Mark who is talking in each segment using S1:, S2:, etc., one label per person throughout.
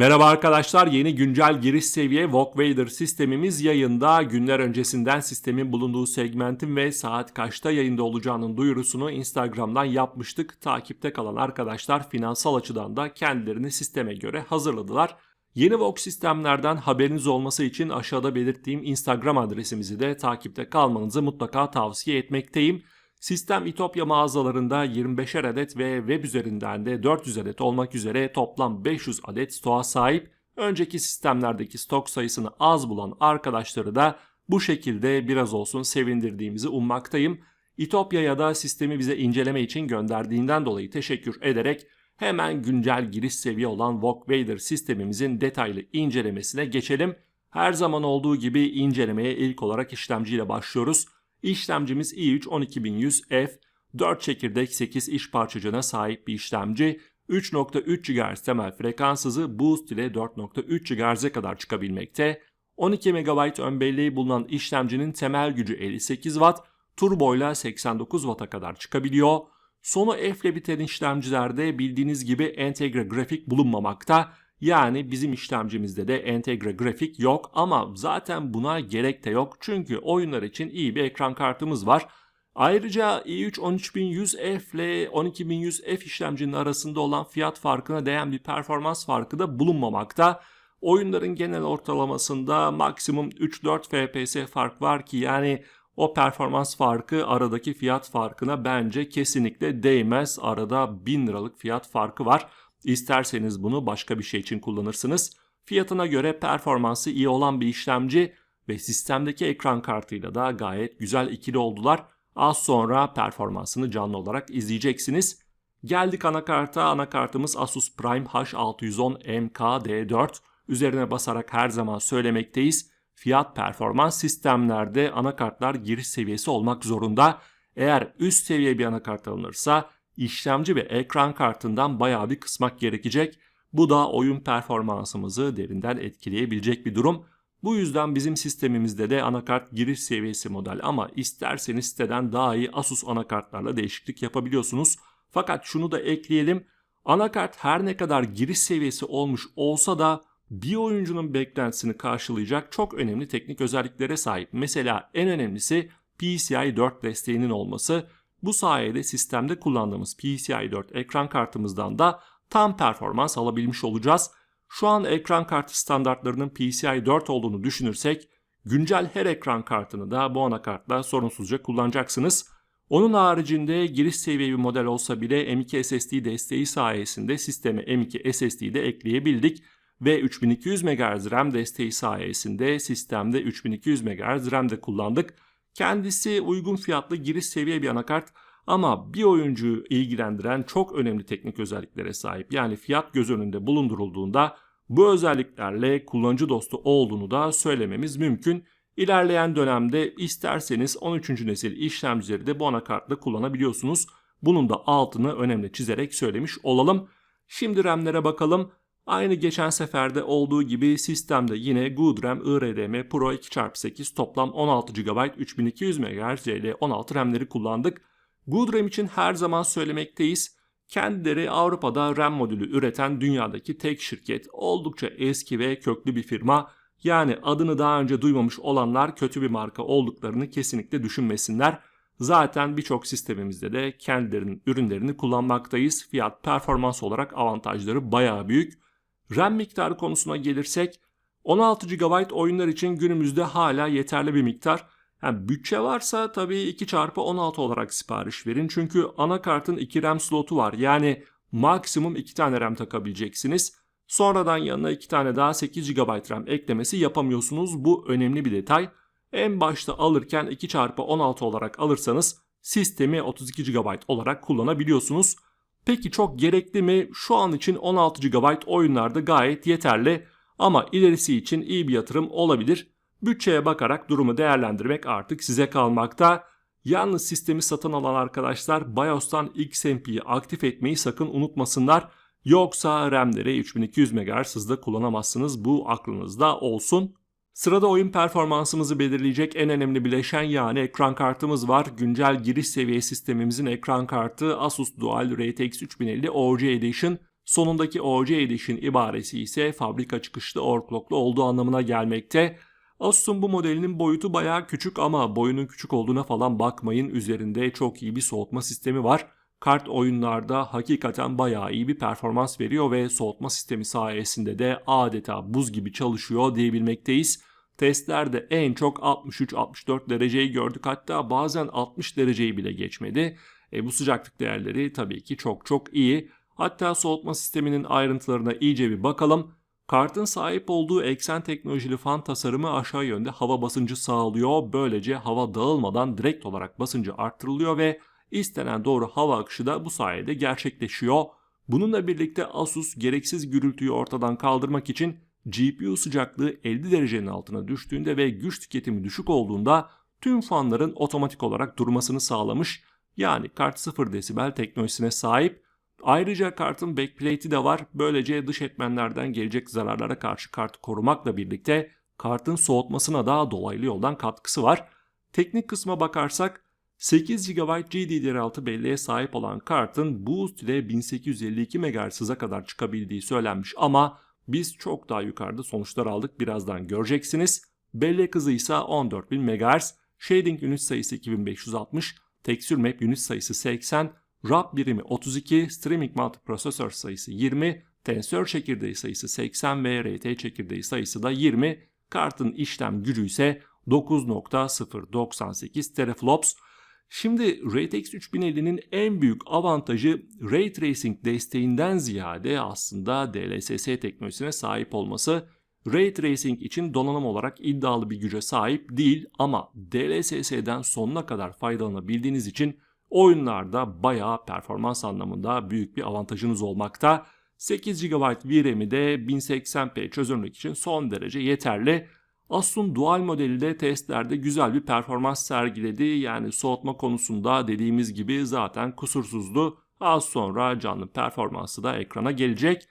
S1: Merhaba arkadaşlar yeni güncel giriş seviye Walkwader sistemimiz yayında. Günler öncesinden sistemin bulunduğu segmentin ve saat kaçta yayında olacağının duyurusunu Instagram'dan yapmıştık. Takipte kalan arkadaşlar finansal açıdan da kendilerini sisteme göre hazırladılar. Yeni Vox sistemlerden haberiniz olması için aşağıda belirttiğim Instagram adresimizi de takipte kalmanızı mutlaka tavsiye etmekteyim. Sistem İtopya mağazalarında 25'er adet ve web üzerinden de 400 adet olmak üzere toplam 500 adet stoğa sahip. Önceki sistemlerdeki stok sayısını az bulan arkadaşları da bu şekilde biraz olsun sevindirdiğimizi ummaktayım. İtopya'ya da sistemi bize inceleme için gönderdiğinden dolayı teşekkür ederek hemen güncel giriş seviye olan Walkwader sistemimizin detaylı incelemesine geçelim. Her zaman olduğu gibi incelemeye ilk olarak işlemciyle başlıyoruz. İşlemcimiz i3 12100F, 4 çekirdek 8 iş parçacığına sahip bir işlemci. 3.3 GHz temel frekans hızı boost ile 4.3 GHz'e kadar çıkabilmekte. 12 MB ön belleği bulunan işlemcinin temel gücü 58 Watt, turbo ile 89 Watt'a kadar çıkabiliyor. Sonu F ile biten işlemcilerde bildiğiniz gibi entegre grafik bulunmamakta. Yani bizim işlemcimizde de entegre grafik yok ama zaten buna gerek de yok. Çünkü oyunlar için iyi bir ekran kartımız var. Ayrıca i3 13100F ile 12100F işlemcinin arasında olan fiyat farkına değen bir performans farkı da bulunmamakta. Oyunların genel ortalamasında maksimum 3-4 FPS fark var ki yani o performans farkı aradaki fiyat farkına bence kesinlikle değmez. Arada 1000 liralık fiyat farkı var. İsterseniz bunu başka bir şey için kullanırsınız. Fiyatına göre performansı iyi olan bir işlemci ve sistemdeki ekran kartıyla da gayet güzel ikili oldular. Az sonra performansını canlı olarak izleyeceksiniz. Geldik anakarta. Anakartımız Asus Prime H610 MKD4. Üzerine basarak her zaman söylemekteyiz. Fiyat performans sistemlerde anakartlar giriş seviyesi olmak zorunda. Eğer üst seviye bir anakart alınırsa işlemci ve ekran kartından bayağı bir kısmak gerekecek. Bu da oyun performansımızı derinden etkileyebilecek bir durum. Bu yüzden bizim sistemimizde de anakart giriş seviyesi model ama isterseniz siteden daha iyi Asus anakartlarla değişiklik yapabiliyorsunuz. Fakat şunu da ekleyelim. Anakart her ne kadar giriş seviyesi olmuş olsa da bir oyuncunun beklentisini karşılayacak çok önemli teknik özelliklere sahip. Mesela en önemlisi PCI 4 desteğinin olması. Bu sayede sistemde kullandığımız PCI 4 ekran kartımızdan da tam performans alabilmiş olacağız. Şu an ekran kartı standartlarının PCI 4 olduğunu düşünürsek güncel her ekran kartını da bu anakartla sorunsuzca kullanacaksınız. Onun haricinde giriş seviye bir model olsa bile M.2 SSD desteği sayesinde sisteme M.2 SSD'yi de ekleyebildik ve 3200 MHz RAM desteği sayesinde sistemde 3200 MHz RAM de kullandık. Kendisi uygun fiyatlı giriş seviye bir anakart ama bir oyuncuyu ilgilendiren çok önemli teknik özelliklere sahip. Yani fiyat göz önünde bulundurulduğunda bu özelliklerle kullanıcı dostu olduğunu da söylememiz mümkün. İlerleyen dönemde isterseniz 13. nesil işlemcileri de bu anakartla kullanabiliyorsunuz. Bunun da altını önemli çizerek söylemiş olalım. Şimdi RAM'lere bakalım. Aynı geçen seferde olduğu gibi sistemde yine Good RAM IRDM Pro 2x8 toplam 16 GB 3200 MHz CL16 RAM'leri kullandık. Good RAM için her zaman söylemekteyiz. Kendileri Avrupa'da RAM modülü üreten dünyadaki tek şirket. Oldukça eski ve köklü bir firma. Yani adını daha önce duymamış olanlar kötü bir marka olduklarını kesinlikle düşünmesinler. Zaten birçok sistemimizde de kendilerinin ürünlerini kullanmaktayız. Fiyat performans olarak avantajları bayağı büyük. RAM miktarı konusuna gelirsek 16 GB oyunlar için günümüzde hala yeterli bir miktar. Yani bütçe varsa tabii 2 çarpı 16 olarak sipariş verin. Çünkü anakartın 2 RAM slotu var. Yani maksimum 2 tane RAM takabileceksiniz. Sonradan yanına 2 tane daha 8 GB RAM eklemesi yapamıyorsunuz. Bu önemli bir detay. En başta alırken 2 çarpı 16 olarak alırsanız sistemi 32 GB olarak kullanabiliyorsunuz. Peki çok gerekli mi? Şu an için 16 GB oyunlarda gayet yeterli ama ilerisi için iyi bir yatırım olabilir. Bütçeye bakarak durumu değerlendirmek artık size kalmakta. Yalnız sistemi satın alan arkadaşlar BIOS'tan XMP'yi aktif etmeyi sakın unutmasınlar. Yoksa RAM'leri 3200 MHz hızda kullanamazsınız. Bu aklınızda olsun. Sırada oyun performansımızı belirleyecek en önemli bileşen yani ekran kartımız var. Güncel giriş seviye sistemimizin ekran kartı Asus Dual RTX 3050 OG Edition. Sonundaki OC Edition ibaresi ise fabrika çıkışlı overclocklu olduğu anlamına gelmekte. Asus'un bu modelinin boyutu bayağı küçük ama boyunun küçük olduğuna falan bakmayın. Üzerinde çok iyi bir soğutma sistemi var. Kart oyunlarda hakikaten bayağı iyi bir performans veriyor ve soğutma sistemi sayesinde de adeta buz gibi çalışıyor diyebilmekteyiz. Testlerde en çok 63-64 dereceyi gördük hatta bazen 60 dereceyi bile geçmedi. E, bu sıcaklık değerleri tabii ki çok çok iyi. Hatta soğutma sisteminin ayrıntılarına iyice bir bakalım. Kartın sahip olduğu eksen teknolojili fan tasarımı aşağı yönde hava basıncı sağlıyor. Böylece hava dağılmadan direkt olarak basıncı arttırılıyor ve istenen doğru hava akışı da bu sayede gerçekleşiyor. Bununla birlikte Asus gereksiz gürültüyü ortadan kaldırmak için GPU sıcaklığı 50 derecenin altına düştüğünde ve güç tüketimi düşük olduğunda tüm fanların otomatik olarak durmasını sağlamış. Yani kart 0 desibel teknolojisine sahip. Ayrıca kartın backplate'i de var. Böylece dış etmenlerden gelecek zararlara karşı kartı korumakla birlikte kartın soğutmasına da dolaylı yoldan katkısı var. Teknik kısma bakarsak 8 GB GDDR6 belleğe sahip olan kartın boost ile 1852 MHz'a kadar çıkabildiği söylenmiş ama biz çok daha yukarıda sonuçlar aldık birazdan göreceksiniz. Bellek hızı ise 14000 MHz, shading unit sayısı 2560, texture map unit sayısı 80, RAP birimi 32, streaming multiprocessor sayısı 20, tensör çekirdeği sayısı 80 ve RT çekirdeği sayısı da 20. Kartın işlem gücü ise 9.098 teraflops. Şimdi RTX 3050'nin en büyük avantajı Ray Tracing desteğinden ziyade aslında DLSS teknolojisine sahip olması. Ray Tracing için donanım olarak iddialı bir güce sahip değil ama DLSS'den sonuna kadar faydalanabildiğiniz için oyunlarda bayağı performans anlamında büyük bir avantajınız olmakta. 8 GB VRAM'i de 1080p çözünürlük için son derece yeterli. Asus'un dual modeli de testlerde güzel bir performans sergiledi. Yani soğutma konusunda dediğimiz gibi zaten kusursuzdu. Az sonra canlı performansı da ekrana gelecek.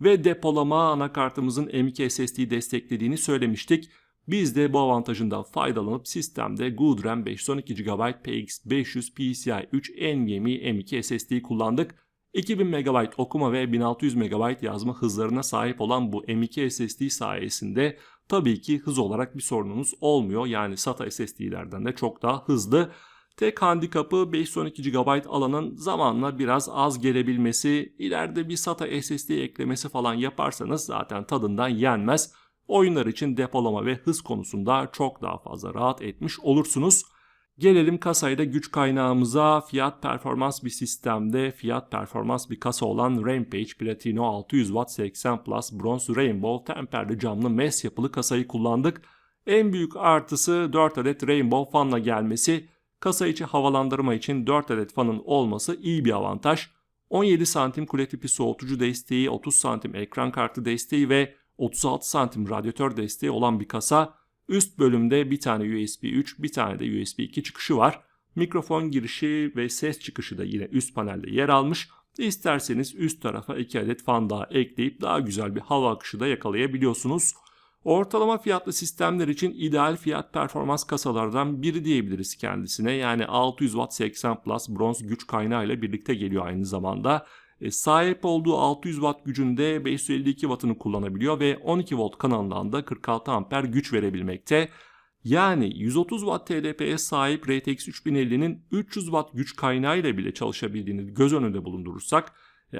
S1: Ve depolama anakartımızın M.2 SSD desteklediğini söylemiştik. Biz de bu avantajından faydalanıp sistemde GoodRAM 512 GB PX500 PCI 3 NVMe M.2 SSD kullandık. 2000 MB okuma ve 1600 MB yazma hızlarına sahip olan bu M.2 SSD sayesinde tabii ki hız olarak bir sorunumuz olmuyor. Yani SATA SSD'lerden de çok daha hızlı. Tek handikapı 512 GB alanın zamanla biraz az gelebilmesi. İleride bir SATA SSD eklemesi falan yaparsanız zaten tadından yenmez. Oyunlar için depolama ve hız konusunda çok daha fazla rahat etmiş olursunuz. Gelelim kasayda güç kaynağımıza fiyat performans bir sistemde fiyat performans bir kasa olan Rampage Platino 600 Watt 80 Plus Bronze Rainbow temperli camlı MES yapılı kasayı kullandık. En büyük artısı 4 adet Rainbow fanla gelmesi. Kasa içi havalandırma için 4 adet fanın olması iyi bir avantaj. 17 santim kule tipi soğutucu desteği, 30 santim ekran kartı desteği ve 36 santim radyatör desteği olan bir kasa. Üst bölümde bir tane USB 3, bir tane de USB 2 çıkışı var. Mikrofon girişi ve ses çıkışı da yine üst panelde yer almış. İsterseniz üst tarafa 2 adet fan daha ekleyip daha güzel bir hava akışı da yakalayabiliyorsunuz. Ortalama fiyatlı sistemler için ideal fiyat performans kasalardan biri diyebiliriz kendisine. Yani 600 Watt 80 Plus bronz güç kaynağı ile birlikte geliyor aynı zamanda. E, sahip olduğu 600 Watt gücünde 552 Watt'ını kullanabiliyor ve 12 volt kanalından da 46 amper güç verebilmekte. Yani 130 Watt TDP'ye sahip RTX 3050'nin 300 Watt güç kaynağı ile bile çalışabildiğini göz önünde bulundurursak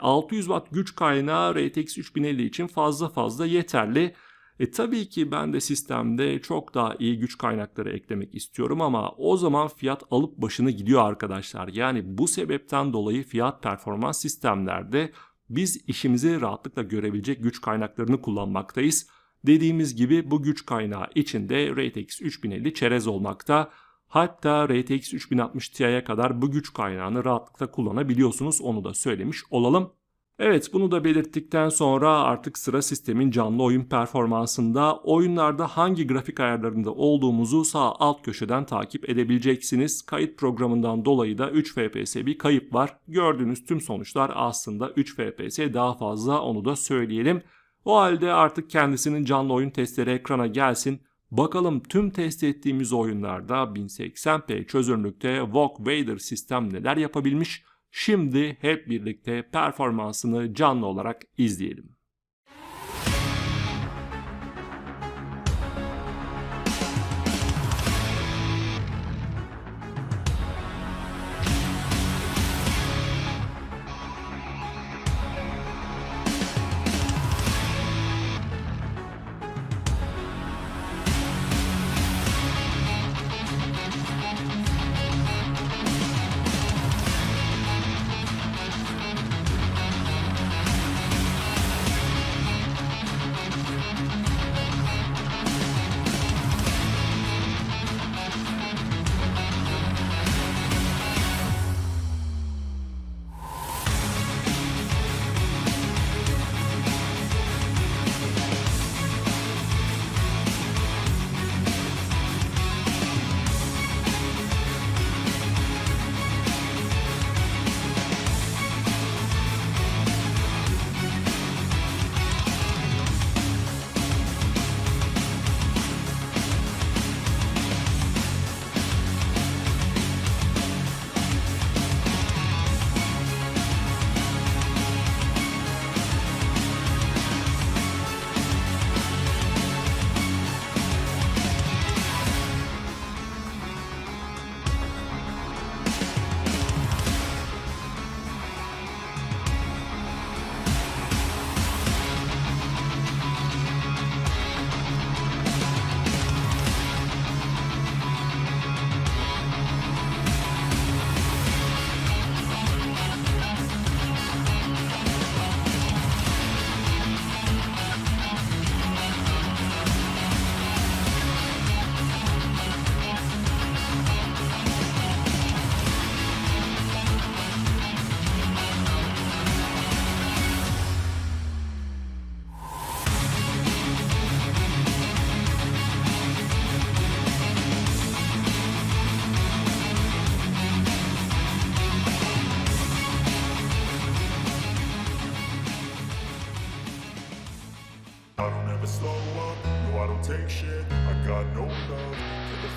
S1: 600 e, Watt güç kaynağı RTX 3050 için fazla fazla yeterli. E tabii ki ben de sistemde çok daha iyi güç kaynakları eklemek istiyorum ama o zaman fiyat alıp başını gidiyor arkadaşlar. Yani bu sebepten dolayı fiyat performans sistemlerde biz işimizi rahatlıkla görebilecek güç kaynaklarını kullanmaktayız. Dediğimiz gibi bu güç kaynağı içinde RTX 3050 çerez olmakta. Hatta RTX 3060 Ti'ye kadar bu güç kaynağını rahatlıkla kullanabiliyorsunuz. Onu da söylemiş olalım. Evet bunu da belirttikten sonra artık sıra sistemin canlı oyun performansında oyunlarda hangi grafik ayarlarında olduğumuzu sağ alt köşeden takip edebileceksiniz. Kayıt programından dolayı da 3 FPS bir kayıp var. Gördüğünüz tüm sonuçlar aslında 3 FPS daha fazla onu da söyleyelim. O halde artık kendisinin canlı oyun testleri ekrana gelsin. Bakalım tüm test ettiğimiz oyunlarda 1080p çözünürlükte VOG Vader sistem neler yapabilmiş? Şimdi hep birlikte performansını canlı olarak izleyelim.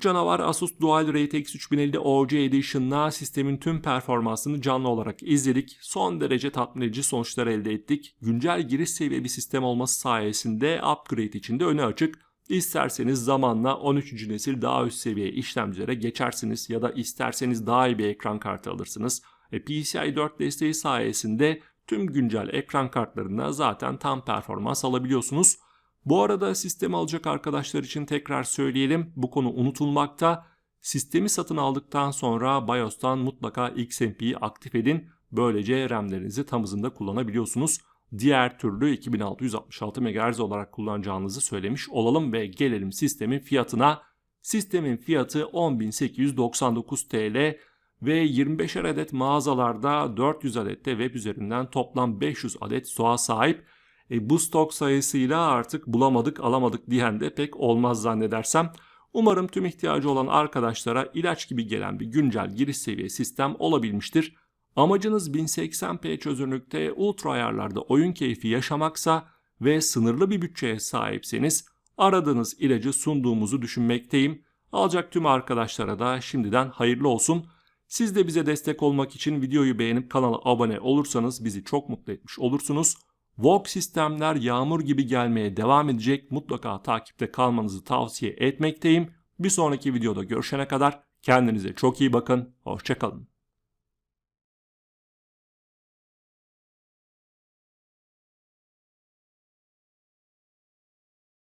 S1: Canavar Asus Dual RTX 3050 OG Edition'la sistemin tüm performansını canlı olarak izledik. Son derece tatmin edici sonuçlar elde ettik. Güncel giriş seviye bir sistem olması sayesinde upgrade için de öne açık. İsterseniz zamanla 13. nesil daha üst seviye işlemcilere geçersiniz ya da isterseniz daha iyi bir ekran kartı alırsınız. E, PCI 4 desteği sayesinde tüm güncel ekran kartlarında zaten tam performans alabiliyorsunuz. Bu arada sistemi alacak arkadaşlar için tekrar söyleyelim. Bu konu unutulmakta. Sistemi satın aldıktan sonra BIOS'tan mutlaka XMP'yi aktif edin. Böylece RAM'lerinizi tam hızında kullanabiliyorsunuz. Diğer türlü 2666 MHz olarak kullanacağınızı söylemiş olalım ve gelelim sistemin fiyatına. Sistemin fiyatı 10.899 TL ve 25'er adet mağazalarda 400 adet de web üzerinden toplam 500 adet SOA sahip. E, bu stok sayısıyla artık bulamadık alamadık diyen de pek olmaz zannedersem. Umarım tüm ihtiyacı olan arkadaşlara ilaç gibi gelen bir güncel giriş seviye sistem olabilmiştir. Amacınız 1080p çözünürlükte ultra ayarlarda oyun keyfi yaşamaksa ve sınırlı bir bütçeye sahipseniz aradığınız ilacı sunduğumuzu düşünmekteyim. Alacak tüm arkadaşlara da şimdiden hayırlı olsun. Siz de bize destek olmak için videoyu beğenip kanala abone olursanız bizi çok mutlu etmiş olursunuz. VOG sistemler yağmur gibi gelmeye devam edecek. Mutlaka takipte kalmanızı tavsiye etmekteyim. Bir sonraki videoda görüşene kadar kendinize çok iyi bakın. Hoşçakalın.